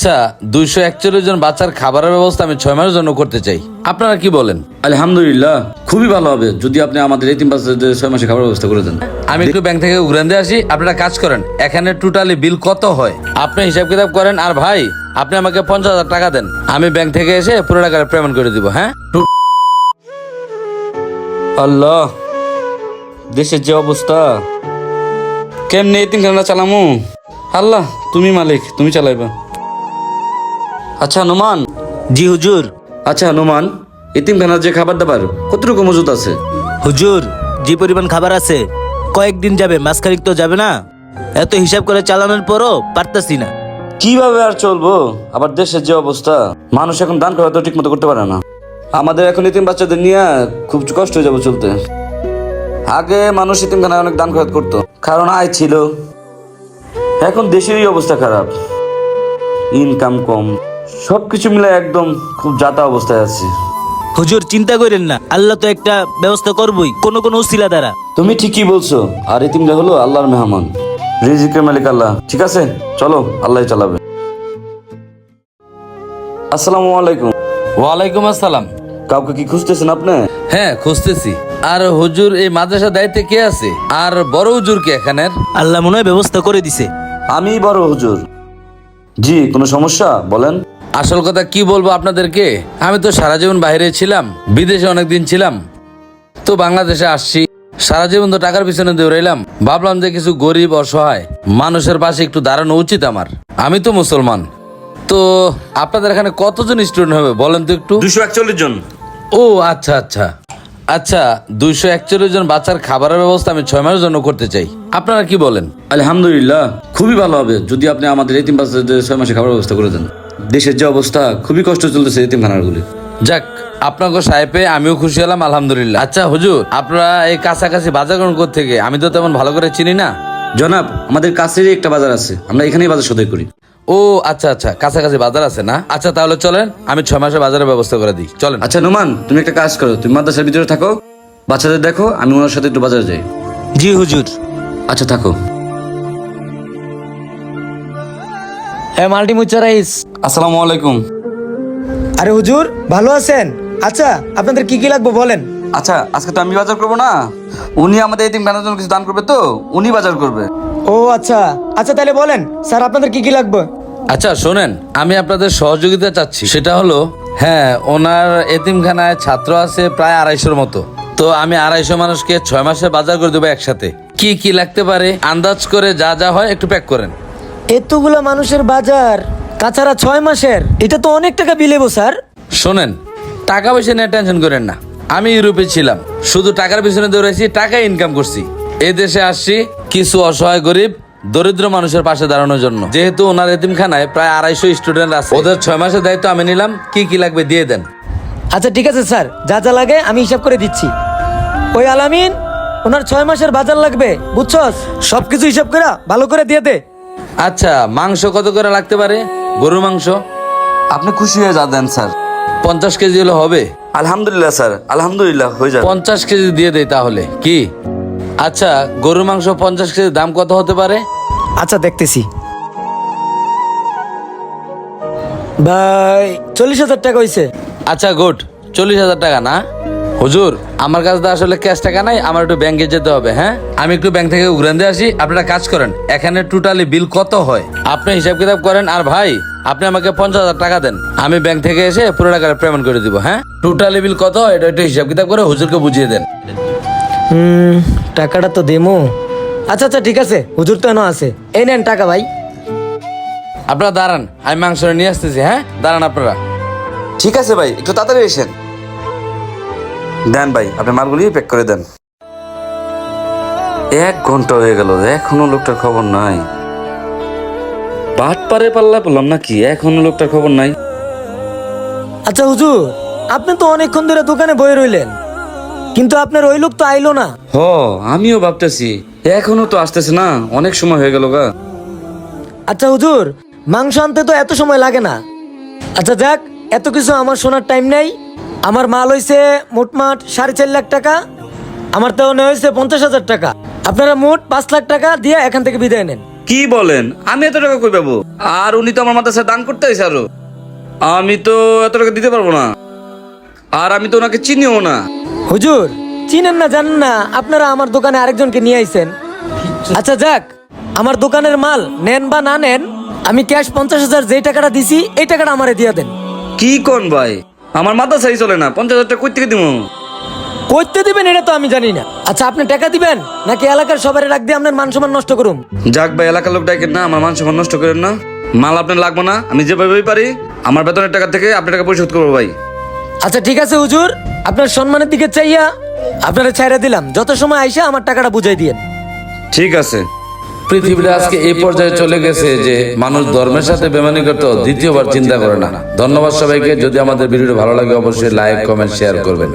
আচ্ছা দুইশো একচল্লিশ জন বাচ্চার খাবারের ব্যবস্থা আমি ছয় মাসের জন্য করতে চাই। আপনারা কি বলেন? আলহামদুলিল্লাহ খুবই ভালো হবে যদি আপনি আমাদের এই তিন বাচ্চাদের ছয় মাসে খাবার ব্যবস্থা করে দেন। আমি একটু ব্যাংক থেকে দিয়ে আসি আপনারা কাজ করেন। এখানে টোটালি বিল কত হয়? আপনি হিসাব কিতাব করেন আর ভাই আপনি আমাকে পঞ্চাশ হাজার টাকা দেন। আমি ব্যাংক থেকে এসে পুরো টাকা পেমেন্ট করে দিব হ্যাঁ? আল্লাহ দেশের যে অবস্থা। কেমনে এতিমখানা চালামু? আল্লাহ তুমি মালিক তুমি চালাইবা। আচ্ছা নোমান। জি হুজুর। আচ্ছা নোমান এতিমখানার যে খাবার দাবার কতটুকু মজুদ আছে? হুজুর যে পরিমাণ খাবার আছে কয়েকদিন যাবে মাসখানিক তো যাবে না। এত হিসাব করে চালানোর পরও পারতাছি না। কীভাবে আর চলবো? আবার দেশের যে অবস্থা মানুষ এখন দান করা তো ঠিক মতো করতে পারে না। আমাদের এখন ইতিম বাচ্চাদের নিয়ে খুব কষ্ট হয়ে যাবে চলতে। আগে মানুষ এতিমখানায় অনেক দান খরচ করতো কারণ আয় ছিল। এখন দেশেরই অবস্থা খারাপ। ইনকাম কম। সবকিছু মিলে একদম খুব যাতা অবস্থায় আছে। হুজুর চিন্তা করেন না। আল্লাহ তো একটা ব্যবস্থা করবই কোনো কোনো উসিলা দ্বারা। তুমি ঠিকই বলছো আর এতিমরা হলো আল্লাহর মেহমান। রিজিকের মালিক আল্লাহ। ঠিক আছে? চলো আল্লাহ চালাবে। আসসালামু আলাইকুম। ওয়ালাইকুম আসসালাম। কাউকে কি খুঁজতেছেন আপনি? হ্যাঁ খুঁজতেছি। আর হুজুর এই মাদ্রাসা দায়িত্বে কে আছে? আর বড় হুজুর কে এখানের? আল্লাহ মনে হয় ব্যবস্থা করে দিছে। আমি বড় হুজুর। জি কোনো সমস্যা? বলেন। আসল কথা কি বলব আপনাদেরকে? আমি তো সারা জীবন বাইরে ছিলাম বিদেশে অনেকদিন ছিলাম। তো বাংলাদেশে আসছি সারা জীবন তো টাকার পিছনে দৌড়াইলাম। ভাবলাম যে কিছু গরিব অসহায় মানুষের পাশে একটু দাঁড়ানো উচিত আমার। আমি তো মুসলমান। তো আপনাদের এখানে কতজন স্টুডেন্ট হবে বলেন তো একটু? দুশো একচল্লিশ জন। ও আচ্ছা আচ্ছা। আচ্ছা দুইশো একচল্লিশ জন বাচ্চার খাবারের ব্যবস্থা আমি ছয় মাসের জন্য করতে চাই। আপনারা কি বলেন? আলহামদুলিল্লাহ খুবই ভালো হবে যদি আপনি আমাদের এই তিন বাচ্চাদের ছয় মাসে খাবার ব্যবস্থা করে দেন। দেশের যে অবস্থা খুবই কষ্ট চলতেছে এই তিনখানারগুলি যাক আপনাকে সাহেবে আমিও খুশি হলাম আলহামদুলিল্লাহ। আচ্ছা হুজুর আপনারা এই কাছাকাছি বাজার করেন থেকে আমি তো তেমন ভালো করে চিনি না। জনাব আমাদের কাছেরই একটা বাজার আছে। আমরা এখানেই বাজার সদাই করি। ও আচ্ছা আচ্ছা কাছাকাছি বাজার আছে না? আচ্ছা তাহলে চলেন আমি ছয় মাসের বাজারের ব্যবস্থা করে দিই। চলেন। আচ্ছা নোমান তুমি একটা কাজ করো তুমি মাদ্রাসার ভিতরে থাকো। বাচ্চাদের দেখো আমি ওনার সাথে একটু বাজারে যাই। জি হুজুর। আচ্ছা থাকো। হ্যাঁ মাল্টিমুচ্চা রাইস আসসালামু আলাইকুম। আরে হুজুর ভালো আছেন? আচ্ছা আপনাদের কি কি লাগবে বলেন? আচ্ছা আজকে তো আমি বাজার করব না। উনি আমাদের এই তিনখানার জন্য কিছু দান করবে তো উনি বাজার করবে। ও আচ্ছা। আচ্ছা তাহলে বলেন স্যার আপনাদের কি কি লাগবে? আচ্ছা শোনেন আমি আপনাদের সহযোগিতা চাচ্ছি। সেটা হলো হ্যাঁ ওনার এতিমখানায় ছাত্র আছে প্রায় আড়াইশোর মতো। তো আমি আড়াইশো মানুষকে ছয় মাসে বাজার করে দেবো একসাথে। কি কি লাগতে পারে আন্দাজ করে যা যা হয় একটু প্যাক করেন। এতগুলা মানুষের বাজার? তাছাড়া ছয় মাসের এটা তো অনেক টাকা বিলেবো স্যার। শোনেন টাকা পয়সা নিয়ে টেনশন করেন না। আমি ইউরোপে ছিলাম শুধু টাকার পিছনে দৌড়াইছি টাকা ইনকাম করছি। এই দেশে আসছি কিছু অসহায় গরিব দরিদ্র মানুষের পাশে দাঁড়ানোর জন্য। যেহেতু ওনার এতিমখানায় প্রায় আড়াইশো স্টুডেন্ট আছে। ওদের ছয় মাসের দায়িত্ব আমি নিলাম কি কি লাগবে দিয়ে দেন। আচ্ছা ঠিক আছে স্যার। যা যা লাগে আমি হিসাব করে দিচ্ছি। ওই আলামিন ওনার ছয় মাসের বাজার লাগবে বুঝছস? সব কিছু হিসাব করে ভালো করে দিয়ে দে। আচ্ছা মাংস কত করে লাগতে পারে? গরুর মাংস? আপনি খুশি হয়ে যা দেন স্যার। পঞ্চাশ কেজি হলে হবে? আলহামদুলিল্লাহ স্যার। আলহামদুলিল্লাহ হয়ে যাবে। পঞ্চাশ কেজি দিয়ে দেয় তাহলে। কি? আচ্ছা গরুর মাংস পঞ্চাশ কেজি দাম কত হতে পারে? আচ্ছা দেখতেছি। ভাই চল্লিশ হাজার টাকা হয়েছে আচ্ছা গুড। চল্লিশ হাজার টাকা না? হুজুর আমার কাছে তো আসলে ক্যাশ টাকা নাই আমার একটু ব্যাংকে যেতে হবে হ্যাঁ? আমি একটু ব্যাংক থেকে উড়ান দিয়ে আসি আপনারা কাজ করেন এখানে টোটালি বিল কত হয়? আপনি হিসাব কিতাব করেন আর ভাই আপনি আমাকে পঞ্চাশ হাজার টাকা দেন আমি ব্যাংক থেকে এসে পুরো টাকা পেমেন্ট করে দিব হ্যাঁ? টোটালি বিল কত হয় এটা একটু হিসাব কিতাব করে হুজুরকে বুঝিয়ে দেন। হুম টাকাটা তো দেমো। আচ্ছা আচ্ছা ঠিক আছে হুজুর তো এনো আছে। এই নেন টাকা ভাই। আপনারা দাঁড়ান আমি মাংস নিয়ে আসতেছি হ্যাঁ? দাঁড়ান আপনারা। ঠিক আছে ভাই একটু তাড়াতাড়ি এসেন। দেন ভাই আপনি মালগুলি প্যাক করে দেন। এক ঘণ্টা হয়ে গেল এখনও লোকটার খবর নাই। বাট পারে পাল্লা বললাম নাকি এখনও লোকটার খবর নাই। আচ্ছা হুজুর আপনি তো অনেকক্ষণ ধরে দোকানে বয়ে রইলেন। কিন্তু আপনার ওই লোক তো আইলো না। হ আমিও ভাবতেছি এখনও তো আসতেছে না অনেক সময় হয়ে গেল গা। আচ্ছা হুজুর মাংস আনতে তো এত সময় লাগে না। আচ্ছা যাক এত কিছু আমার শোনার টাইম নেই। আমার মাল হয়েছে মোটমাট সাড়ে চার লাখ টাকা আমার তো মনে হয়েছে পঞ্চাশ হাজার টাকা। আপনারা মোট পাঁচ লাখ টাকা দিয়ে এখান থেকে বিদায় নেন। কি বলেন? আমি এত টাকা কই পাবো? আর উনি তো আমার মাদ্রাসায় দান করতে আইসে আরও। আমি তো এত টাকা দিতে পারব না। আর আমি তো ওনাকে চিনিও না। হুজুর চিনেন না জানেন না আপনারা আমার দোকানে আরেকজনকে নিয়ে আইছেন। আচ্ছা যাক আমার দোকানের মাল নেন বা না নেন আমি ক্যাশ পঞ্চাশ হাজার যেই টাকাটা দিছি এই টাকাটা আমারে দিয়ে দেন। কি কোন ভাই? আমার মাদ্রাসাই চলে না পঞ্চাশ হাজার টাকা কই থেকে দিব করতে দিবেন এটা তো আমি জানি না। আচ্ছা আপনি টাকা দিবেন? নাকি এলাকার সবাই রাখ দিয়ে আপনার মান সম্মান নষ্ট করুন যাক ভাই এলাকার লোক ডাকেন না আমার মান সম্মান নষ্ট করেন না। মাল আপনার লাগবো না আমি যেভাবেই পারি আমার বেতনের টাকা থেকে আপনার টাকা পরিশোধ করব ভাই। আচ্ছা ঠিক আছে হুজুর। আপনার সম্মানের দিকে চাইয়া আপনারা ছাইরা দিলাম। যত সময় আইসা আমার টাকাটা বুঝাই দিয়েন। ঠিক আছে। পৃথিবীটা আজকে এই পর্যায়ে চলে গেছে যে মানুষ ধর্মের সাথে বেমানি করতে দ্বিতীয়বার চিন্তা করে না। ধন্যবাদ সবাইকে। যদি আমাদের ভিডিওটি ভালো লাগে, অবশ্যই লাইক কমেন্ট শেয়ার করবেন।